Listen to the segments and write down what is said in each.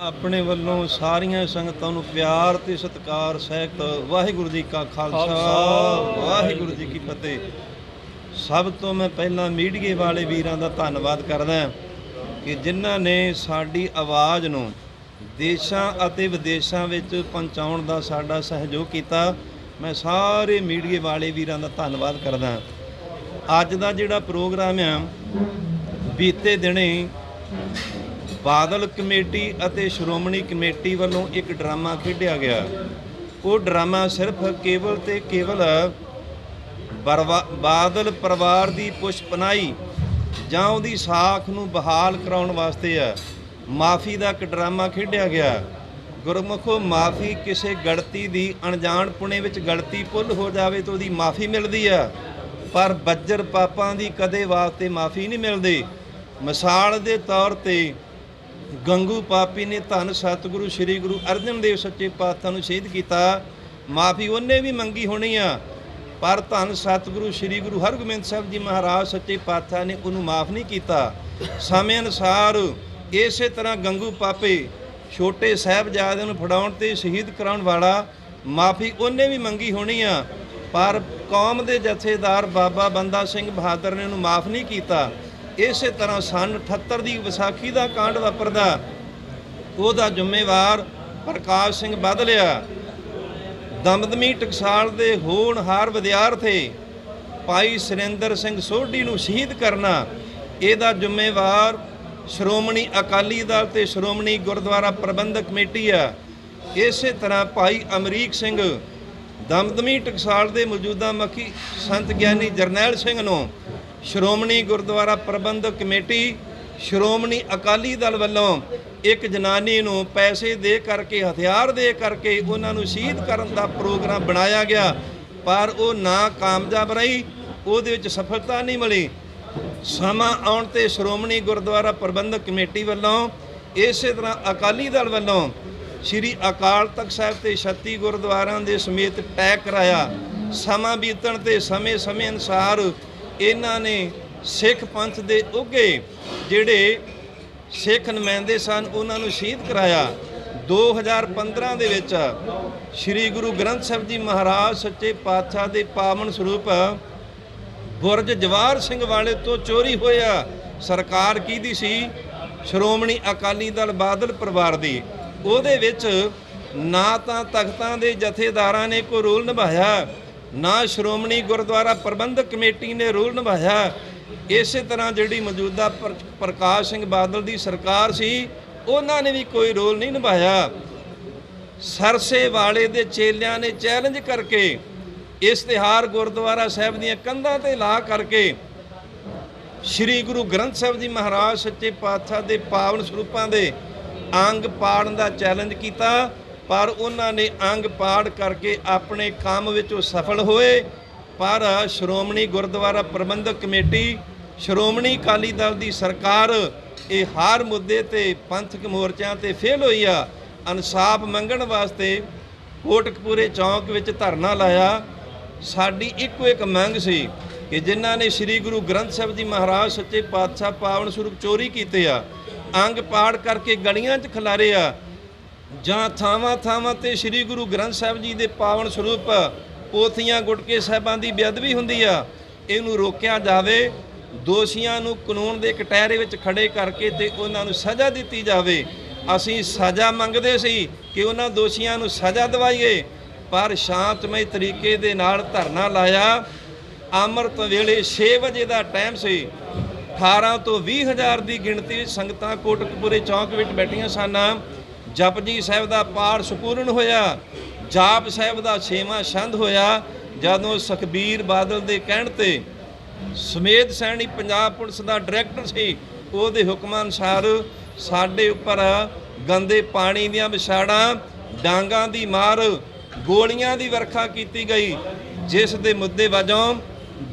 ਆਪਣੇ ਵੱਲੋਂ ਸਾਰੀਆਂ ਸੰਗਤਾਂ ਨੂੰ ਪਿਆਰ ਤੇ ਸਤਿਕਾਰ ਸਹਿਤ ਵਾਹਿਗੁਰੂ ਜੀ ਕਾ ਖਾਲਸਾ ਵਾਹਿਗੁਰੂ ਜੀ ਕੀ ਫਤਿਹ। ਸਭ ਤੋਂ ਮੈਂ ਪਹਿਲਾਂ ਮੀਡੀਏ ਵਾਲੇ ਵੀਰਾਂ ਦਾ ਧੰਨਵਾਦ ਕਰਦਾ ਕਿ ਜਿਨ੍ਹਾਂ ਨੇ ਸਾਡੀ ਆਵਾਜ਼ ਨੂੰ ਦੇਸ਼ਾਂ ਅਤੇ ਵਿਦੇਸ਼ਾਂ ਵਿੱਚ ਪਹੁੰਚਾਉਣ ਦਾ ਸਾਡਾ ਸਹਿਯੋਗ ਕੀਤਾ। ਮੈਂ ਸਾਰੇ ਮੀਡੀਏ ਵਾਲੇ ਵੀਰਾਂ ਦਾ ਧੰਨਵਾਦ ਕਰਦਾ ਅੱਜ ਦਾ ਜਿਹੜਾ ਪ੍ਰੋਗਰਾਮ ਆ ਬੀਤੇ ਦਿਨੇ ਬਾਦਲ ਕਮੇਟੀ ਅਤੇ ਸ਼੍ਰੋਮਣੀ ਕਮੇਟੀ ਵੱਲੋਂ ਇੱਕ ਡਰਾਮਾ ਖੇਡਿਆ ਗਿਆ। ਉਹ ਡਰਾਮਾ ਸਿਰਫ ਕੇਵਲ ਤੇ ਕੇਵਲ ਬਰਵਾ- ਬਾਦਲ ਪਰਿਵਾਰ ਦੀ ਪੁਸ਼ਪਨਾਈ ਜਾਂ ਉਹਦੀ ਸਾਖ ਨੂੰ ਬਹਾਲ ਕਰਾਉਣ ਵਾਸਤੇ ਆ, ਮਾਫੀ ਦਾ ਇੱਕ ਡਰਾਮਾ ਖੇਡਿਆ ਗਿਆ। ਗੁਰਮੁਖੋ, ਮਾਫੀ ਕਿਸੇ ਗਲਤੀ ਦੀ ਅਣਜਾਣਪੁਣੇ ਵਿੱਚ ਗਲਤੀ ਭੁੱਲ ਹੋ ਜਾਵੇ ਤਾਂ ਉਹਦੀ ਮਾਫੀ ਮਿਲਦੀ ਆ, ਪਰ ਬੱਜਰ ਪਾਪਾਂ ਦੀ ਕਦੇ ਵਾਸਤੇ ਮਾਫੀ ਨਹੀਂ ਮਿਲਦੀ। ਮਿਸਾਲ ਦੇ ਤੌਰ ਤੇ ਗੰਗੂ ਪਾਪੀ ਨੇ ਧੰਨ ਸਤਿਗੁਰੂ, ਸ੍ਰੀ ਗੁਰੂ ਅਰਜਨ ਦੇਵ ਸੱਚੇ ਪਾਤਸ਼ਾਹ ਨੂੰ ਸ਼ਹੀਦ ਕੀਤਾ। ਮਾਫੀ ਉਹਨੇ ਵੀ ਮੰਗੀ ਹੋਣੀ ਆ। ਪਰ ਧੰਨ ਸਤਿਗੁਰੂ, ਸ੍ਰੀ ਗੁਰੂ ਹਰਗੋਬਿੰਦ ਸਾਹਿਬ ਜੀ ਮਹਾਰਾਜ ਸੱਚੇ ਪਾਤਸ਼ਾਹ ਨੇ ਉਹਨੂੰ ਮਾਫ ਨਹੀਂ ਕੀਤਾ। ਸਮੇਂ ਅਨੁਸਾਰ ਇਸੇ ਤਰ੍ਹਾਂ ਗੰਗੂ ਪਾਪੇ ਛੋਟੇ ਸਾਹਿਬਜ਼ਾਦਿਆਂ ਨੂੰ ਫੜਾਉਣ ਤੇ ਸ਼ਹੀਦ ਕਰਾਉਣ ਵਾਲਾ ਮਾਫੀ ਉਹਨੇ ਵੀ ਮੰਗੀ ਹੋਣੀ ਆ। ਪਰ ਕੌਮ ਦੇ ਜਥੇਦਾਰ ਬਾਬਾ ਬੰਦਾ ਸਿੰਘ ਬਹਾਦਰ ਨੇ ਉਹਨੂੰ ਮਾਫ ਨਹੀਂ ਕੀਤਾ। ਇਸੇ ਤਰ੍ਹਾਂ ਸਨ 78 ਦੀ ਵਿਸਾਖੀ ਦਾ ਕਾਂਡ ਵਾਪਰਦਾ, ਉਹਦਾ ਜ਼ਿੰਮੇਵਾਰ ਪ੍ਰਕਾਸ਼ ਸਿੰਘ ਬਦਲਿਆ ਦਮਦਮੀ ਟਕਸਾਲ ਦੇ ਹੋਣਹਾਰ ਵਿਦਿਆਰਥੀ ਭਾਈ ਸੁਰਿੰਦਰ ਸਿੰਘ ਸੋਢੀ ਨੂੰ ਸ਼ਹੀਦ ਕਰਨਾ, ਇਹਦਾ ਜ਼ਿੰਮੇਵਾਰ ਸ਼੍ਰੋਮਣੀ ਅਕਾਲੀ ਦਲ ਤੇ ਸ਼੍ਰੋਮਣੀ ਗੁਰਦੁਆਰਾ ਪ੍ਰਬੰਧਕ ਕਮੇਟੀ ਆ। ਇਸੇ ਤਰ੍ਹਾਂ ਭਾਈ ਅਮਰੀਕ ਸਿੰਘ ਦਮਦਮੀ ਟਕਸਾਲ ਦੇ ਮੌਜੂਦਾ ਮੱਖੀ ਸੰਤ ਗਿਆਨੀ ਜਰਨੈਲ ਸਿੰਘ ਨੂੰ ਸ਼੍ਰੋਮਣੀ ਗੁਰਦੁਆਰਾ ਪ੍ਰਬੰਧਕ ਕਮੇਟੀ, ਸ਼੍ਰੋਮਣੀ ਅਕਾਲੀ ਦਲ ਵੱਲੋਂ ਇੱਕ ਜਨਾਨੀ ਨੂੰ ਪੈਸੇ ਦੇ ਕਰਕੇ, ਹਥਿਆਰ ਦੇ ਕਰਕੇ ਉਹਨਾਂ ਨੂੰ ਸ਼ਹੀਦ ਕਰਨ ਦਾ ਪ੍ਰੋਗਰਾਮ ਬਣਾਇਆ ਗਿਆ, ਪਰ ਉਹ ਨਾ ਕਾਮਯਾਬ ਰਹੀ, ਉਹਦੇ ਵਿੱਚ ਸਫਲਤਾ ਨਹੀਂ ਮਿਲੀ। ਸਮਾਂ ਆਉਣ ਤੇ ਸ਼੍ਰੋਮਣੀ ਗੁਰਦੁਆਰਾ ਪ੍ਰਬੰਧਕ ਕਮੇਟੀ ਵੱਲੋਂ ਇਸੇ ਤਰ੍ਹਾਂ ਅਕਾਲੀ ਦਲ ਵੱਲੋਂ ਸ੍ਰੀ ਅਕਾਲ ਤਖਤ ਸਾਹਿਬ ਤੇ 36 ਗੁਰਦੁਆਰਿਆਂ ਦੇ ਸਮੇਤ ਟੈਗ ਕਰਾਇਆ। ਸਮਾਂ ਬੀਤਣ ਤੇ ਸਮੇਂ-ਸਮੇਂ ਅਨੁਸਾਰ ਇਹਨਾਂ ਨੇ ਸਿੱਖ ਪੰਥ ਦੇ ਉੱਗੇ ਜਿਹੜੇ ਸਿੱਖ ਨੁਮਾਇੰਦੇ ਸਨ, ਉਹਨਾਂ ਨੂੰ ਸ਼ਹੀਦ ਕਰਾਇਆ। 2015 ਦੇ ਵਿੱਚ ਸ੍ਰੀ ਗੁਰੂ ਗ੍ਰੰਥ ਸਾਹਿਬ ਜੀ ਮਹਾਰਾਜ ਸੱਚੇ ਪਾਤਸ਼ਾਹ ਦੇ ਪਾਵਨ ਸਰੂਪ ਬੁਰਜ ਜਵਾਰ ਸਿੰਘ ਵਾਲੇ ਤੋਂ ਚੋਰੀ ਹੋਇਆ। ਸਰਕਾਰ ਕਿਹਦੀ ਸੀ? ਸ਼੍ਰੋਮਣੀ ਅਕਾਲੀ ਦਲ ਬਾਦਲ ਪਰਿਵਾਰ ਦੀ। ਉਹਦੇ ਵਿੱਚ ਨਾ ਤਾਂ ਤਖਤਾਂ ਦੇ ਜਥੇਦਾਰਾਂ ਨੇ ਕੋਈ ਰੋਲ ਨਿਭਾਇਆ ਨਾ ਸ਼੍ਰੋਮਣੀ ਗੁਰਦੁਆਰਾ ਪ੍ਰਬੰਧਕ ਕਮੇਟੀ ਨੇ ਰੋਲ ਨਿਭਾਇਆ। ਇਸੇ ਤਰ੍ਹਾਂ ਜਿਹੜੀ ਮੌਜੂਦਾ ਪ੍ਰ- ਪ੍ਰਕਾਸ਼ ਸਿੰਘ ਬਾਦਲ ਦੀ ਸਰਕਾਰ ਸੀ, ਉਹਨਾਂ ਨੇ ਵੀ ਕੋਈ ਰੋਲ ਨਹੀਂ ਨਿਭਾਇਆ। ਸਰਸੇ ਵਾਲੇ ਦੇ ਚੇਲਿਆਂ ਨੇ ਚੈਲੰਜ ਕਰਕੇ ਇਸ਼ਤਿਹਾਰ ਗੁਰਦੁਆਰਾ ਸਾਹਿਬ ਦੀਆਂ ਕੰਧਾਂ ਤੇ ਲਾ ਕਰਕੇ ਸ੍ਰੀ ਗੁਰੂ ਗ੍ਰੰਥ ਸਾਹਿਬ ਜੀ ਮਹਾਰਾਜ ਸੱਚੇ ਪਾਤਸ਼ਾਹ ਦੇ ਪਾਵਨ ਸਰੂਪਾਂ ਦੇ ਅੰਗ ਪਾੜਨ ਦਾ ਚੈਲੰਜ ਕੀਤਾ। ਪਰ ਉਹਨਾਂ ਨੇ ਅੰਗ ਪਾੜ ਕਰਕੇ ਆਪਣੇ ਕੰਮ ਵਿੱਚ ਉਹ ਸਫਲ ਹੋਏ। ਪਰ ਸ਼੍ਰੋਮਣੀ ਗੁਰਦੁਆਰਾ ਪ੍ਰਬੰਧਕ ਕਮੇਟੀ, ਸ਼੍ਰੋਮਣੀ ਅਕਾਲੀ ਦਲ ਦੀ ਸਰਕਾਰ ਇਹ ਹਰ ਮੁੱਦੇ ਤੇ ਪੰਥਕ ਮੋਰਚਿਆਂ ਤੇ ਫੇਲ ਹੋਈ ਆ। ਇਨਸਾਫ ਮੰਗਣ ਵਾਸਤੇ ਕੋਟਕਪੂਰੇ ਚੌਂਕ ਵਿੱਚ ਧਰਨਾ ਲਾਇਆ। ਸਾਡੀ ਇੱਕੋ ਇੱਕ ਮੰਗ ਸੀ ਕਿ ਜਿਨ੍ਹਾਂ ਨੇ ਸ੍ਰੀ ਗੁਰੂ ਗ੍ਰੰਥ ਸਾਹਿਬ ਜੀ ਮਹਾਰਾਜ ਸੱਚੇ ਪਾਤਸ਼ਾਹ ਪਾਵਨ ਸਰੂਪ ਚੋਰੀ ਕੀਤੇ ਆ, ਅੰਗ ਪਾੜ ਕਰਕੇ ਗਲੀਆਂ 'ਚ ਖਿਲਾਰੇ ਆ ਜਾਂ ਥਾਵਾਂ ਥਾਵਾਂ ਤੇ ਸ੍ਰੀ ਗੁਰੂ ਗ੍ਰੰਥ ਸਾਹਿਬ ਜੀ ਦੇ ਪਾਵਨ ਸਰੂਪ, ਪੋਥੀਆਂ, ਗੁਟਕੇ ਸਾਹਿਬਾਂ ਦੀ ਬੇਅਦਬੀ ਹੁੰਦੀ ਆ, ਇਹਨੂੰ ਰੋਕਿਆ ਜਾਵੇ, ਦੋਸ਼ੀਆਂ ਨੂੰ ਕਾਨੂੰਨ ਦੇ ਕਟਹਿਰੇ ਵਿੱਚ ਖੜੇ ਕਰਕੇ ਤੇ ਉਹਨਾਂ ਨੂੰ ਸਜ਼ਾ ਦਿੱਤੀ ਜਾਵੇ। ਅਸੀਂ ਸਜ਼ਾ ਮੰਗਦੇ ਸੀ ਕਿ ਉਹਨਾਂ ਦੋਸ਼ੀਆਂ ਨੂੰ ਸਜ਼ਾ ਦਿਵਾਈਏ, ਪਰ ਸ਼ਾਂਤਮਈ ਤਰੀਕੇ ਦੇ ਨਾਲ ਧਰਨਾ ਲਾਇਆ। ਅੰਮ੍ਰਿਤ ਵੇਲੇ 6 ਵਜੇ ਦਾ ਟਾਈਮ ਸੀ। 18 ਤੋਂ 20 ਹਜ਼ਾਰ ਦੀ ਗਿਣਤੀ ਸੰਗਤਾਂ ਕੋਟਕਪੂਰੇ ਚੌਂਕ ਵਿੱਚ ਬੈਠੀਆਂ ਸਨ। ਜਪਜੀ ਸਾਹਿਬ ਦਾ ਪਾਠ ਸੰਪੂਰਨ ਹੋਇਆ, ਜਾਪ ਸਾਹਿਬ ਦਾ ਛੇਵਾਂ ਛੰਦ ਹੋਇਆ, ਜਦੋਂ ਸੁਖਬੀਰ ਬਾਦਲ ਦੇ ਕਹਿਣ ਤੇ ਸਮੇਤ ਸੈਣੀ ਪੰਜਾਬ ਪੁਲਿਸ ਦਾ ਡਾਇਰੈਕਟਰ ਸੀ, ਉਹਦੇ ਹੁਕਮਾਂ ਅਨੁਸਾਰ ਸਾਡੇ ਉੱਪਰ ਗੰਦੇ ਪਾਣੀ ਦੀਆਂ ਵਿਛਾੜਾਂ, ਡਾਂਗਾਂ ਦੀ ਮਾਰ, ਗੋਲੀਆਂ ਦੀ ਵਰਖਾ ਕੀਤੀ ਗਈ, ਜਿਸ ਦੇ ਮੁੱਦੇ ਵਜੋਂ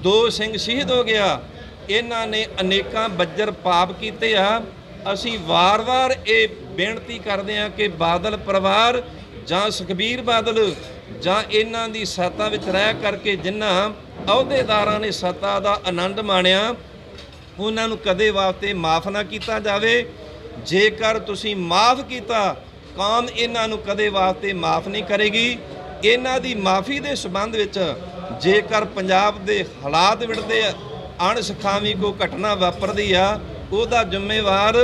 ਦੋ ਸਿੰਘ ਸ਼ਹੀਦ ਹੋ ਗਿਆ। ਇਹਨਾਂ ਨੇ ਅਨੇਕਾਂ ਬੱਜਰ ਪਾਪ ਕੀਤੇ ਆ। ਅਸੀਂ ਵਾਰ-ਵਾਰ ਇਹ ਬੇਨਤੀ ਕਰਦੇ ਹਾਂ ਕਿ ਬਾਦਲ ਪਰਿਵਾਰ ਜਾਂ ਸੁਖਬੀਰ ਬਾਦਲ ਜਾਂ ਇਹਨਾਂ ਦੀ ਸੱਤਾ ਵਿੱਚ ਰਹਿ ਕਰਕੇ ਜਿਨ੍ਹਾਂ ਅਹੁਦੇਦਾਰਾਂ ਨੇ ਸੱਤਾ ਦਾ ਆਨੰਦ ਮਾਣਿਆ, ਉਹਨਾਂ ਨੂੰ ਕਦੇ ਵਾਸਤੇ ਮਾਫ ਨਾ ਕੀਤਾ ਜਾਵੇ। ਜੇਕਰ ਤੁਸੀਂ ਮਾਫ ਕੀਤਾ, ਕੌਮ ਇਹਨਾਂ ਨੂੰ ਕਦੇ ਵਾਸਤੇ ਮਾਫ ਨਹੀਂ ਕਰੇਗੀ। ਇਹਨਾਂ ਦੀ ਮਾਫੀ ਦੇ ਸਬੰਧ ਵਿੱਚ ਜੇਕਰ ਪੰਜਾਬ ਦੇ ਹਾਲਾਤ ਵਿੜਦੇ ਅਣਸਖਾਵੀ ਅਣਸਖਾਵੀਂ ਕੋ ਘਟਨਾ ਵਾਪਰਦੀ ਆ ਉਹਦਾ ਜ਼ਿੰਮੇਵਾਰ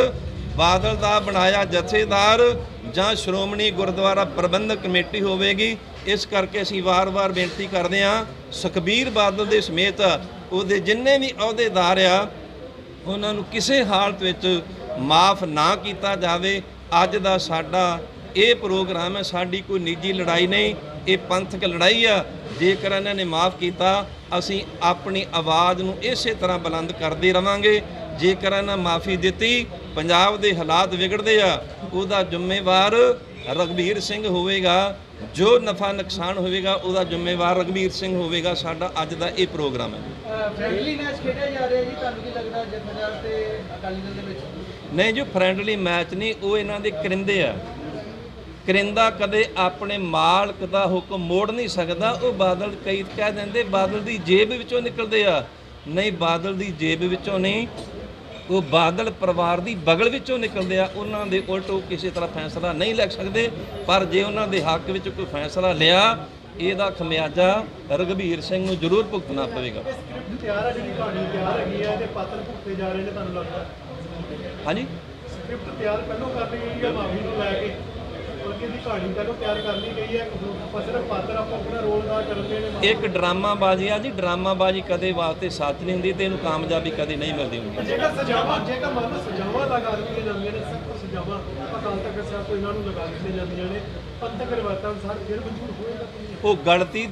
ਬਾਦਲ ਦਾ ਬਣਾਇਆ ਜਥੇਦਾਰ ਜਾਂ ਸ਼੍ਰੋਮਣੀ ਗੁਰਦੁਆਰਾ ਪ੍ਰਬੰਧਕ ਕਮੇਟੀ ਹੋਵੇਗੀ। ਇਸ ਕਰਕੇ ਅਸੀਂ ਵਾਰ-ਵਾਰ ਬੇਨਤੀ ਕਰਦੇ ਹਾਂ, ਸੁਖਬੀਰ ਬਾਦਲ ਦੇ ਸਮੇਤ ਉਹਦੇ ਜਿੰਨੇ ਵੀ ਅਹੁਦੇਦਾਰ ਆ, ਉਹਨਾਂ ਨੂੰ ਕਿਸੇ ਹਾਲਤ ਵਿੱਚ ਮਾਫ ਨਾ ਕੀਤਾ ਜਾਵੇ। ਅੱਜ ਦਾ ਸਾਡਾ ਇਹ ਪ੍ਰੋਗਰਾਮ ਹੈ, ਸਾਡੀ ਕੋਈ ਨਿੱਜੀ ਲੜਾਈ ਨਹੀਂ, ਇਹ ਪੰਥਕ ਲੜਾਈ ਆ। ਜੇਕਰ ਇਹਨਾਂ ਨੇ ਮਾਫ ਕੀਤਾ, ਅਸੀਂ ਆਪਣੀ ਆਵਾਜ਼ ਨੂੰ ਇਸੇ ਤਰ੍ਹਾਂ ਬੁਲੰਦ ਕਰਦੇ ਰਵਾਂਗੇ। ਜੇਕਰ ਇਹਨਾਂ ਮਾਫੀ ਦਿੱਤੀ ਪੰਜਾਬ ਦੇ ਹਾਲਾਤ ਵਿਗੜਦੇ ਆ ਉਹਦਾ ਜ਼ਿੰਮੇਵਾਰ ਰਗਵੀਰ ਸਿੰਘ ਹੋਵੇਗਾ। ਜੋ ਨਫਾ ਨੁਕਸਾਨ ਹੋਵੇਗਾ ਉਹਦਾ ਜ਼ਿੰਮੇਵਾਰ ਰਗਵੀਰ ਸਿੰਘ ਹੋਵੇਗਾ। ਸਾਡਾ ਅੱਜ ਦਾ ਇਹ ਪ੍ਰੋਗਰਾਮ ਹੈ। ਫ੍ਰੈਂਡਲੀ ਮੈਚ ਖੇਡਿਆ ਜਾ ਰਿਹਾ ਜੀ ਤੁਹਾਨੂੰ ਕੀ ਲੱਗਦਾ ਜਥੇਦਾਰ ਤੇ ਅਕਾਲੀ ਦਲ ਦੇ ਵਿੱਚ? ਨਹੀਂ ਜੋ ਫਰੈਂਡਲੀ ਮੈਚ ਨਹੀਂ ਉਹ ਇਹਨਾਂ ਦੇ ਕਰਿੰਦੇ ਆ। ਕਰਿੰਦਾ ਕਦੇ ਆਪਣੇ ਮਾਲਕ ਦਾ ਹੁਕਮ ਮੋੜ ਨਹੀਂ ਸਕਦਾ ਉਹ ਬਾਦਲ ਕਈ ਕਹਿ ਦਿੰਦੇ ਬਾਦਲ ਦੀ ਜੇਬ ਵਿੱਚੋਂ ਨਿਕਲਦੇ ਆ। ਨਹੀਂ ਬਾਦਲ ਦੀ ਜੇਬ ਵਿੱਚੋਂ ਨਹੀਂ ਉਹ ਬਾਦਲ ਪਰਿਵਾਰ ਦੀ ਬਗਲ ਵਿੱਚੋਂ ਨਿਕਲਦੇ ਆ ਉਹਨਾਂ ਦੇ ਉਲਟ ਉਹ ਕਿਸੇ ਤਰ੍ਹਾਂ ਫੈਸਲਾ ਨਹੀਂ ਲੈ ਸਕਦੇ। ਪਰ ਜੇ ਉਹਨਾਂ ਦੇ ਹੱਕ ਵਿੱਚ ਕੋਈ ਫੈਸਲਾ ਲਿਆ ਇਹਦਾ ਖਮਿਆਜਾ ਰਗਵੀਰ ਸਿੰਘ ਨੂੰ ਜ਼ਰੂਰ ਭੁਗਤਣਾ ਪਵੇਗਾ। ਸਕ੍ਰਿਪਟ ਤਿਆਰ ਹੈ ਜਿਹੜੀ ਕਹਾਣੀ ਤਿਆਰ ਹੈਗੀ ਹੈ ਤੇ ਪਾਤਰ ਭੁਗਤੇ ਜਾ ਰਹੇ ਨੇ ਤੁਹਾਨੂੰ ਲੱਗਦਾ ਹਾਂਜੀ। ਸਕ੍ਰਿਪਟ ਤਿਆਰ ਪਹਿਲਾਂ ਕਰ ਲਈ ਗਈ ਹੈ ਮਾਫੀ ਨੂੰ ਲੈ ਕੇ? ਬਲਕਿ ਇਹਦੀ ਕਹਾਣੀ ਪਹਿਲਾਂ ਤਿਆਰ ਕਰ ਲਈ ਗਈ ਹੈ। ਪਰ ਸਿਰਫ ਪਾਤਰ ਆਪੋ ਆਪਣਾ ਰੋਲ ਅਦਾ ਕਰਦੇ ਨੇ ਇੱਕ ਡਰਾਮਾਬਾਜ਼ੀ ਆ ਜੀ। ਡਰਾਮਾਬਾਜ਼ੀ ਕਦੇ ਵਾਸਤੇ ਸੱਚ ਨਹੀਂ ਹੁੰਦੀ ਤੇ ਇਹਨੂੰ ਕਾਮਯਾਬੀ ਕਦੇ ਨਹੀਂ ਮਿਲਦੀ ਹੁੰਦੀ। ਜੇਕਰ ਸਜ਼ਾਵਾਂ ਜੇਕਰ ਮੰਨ ਲਓ ਸਜ਼ਾਵਾਂ ਲਗਾ ਦਿੱਤੀਆਂ ਜਾਂਦੀਆਂ ਨੇ ਸਖਤ ਸਜ਼ਾਵਾਂ ਅਕਾਲ ਤਖਤ ਸਾਹਿਬ ਤੋਂ ਇਹਨਾਂ ਨੂੰ ਲਗਾ ਦਿੱਤੀਆਂ ਜਾਂਦੀਆਂ ਨੇ। ਪੰਥਕ ਰਿਵਾਇਤਾਂ ਅਨੁਸਾਰ ਫਿਰ ਮਨਜ਼ੂਰ ਹੋਏਗਾ ਕਿ ਨਹੀਂ? ਉਹ ਗਲਤੀ ਦੀ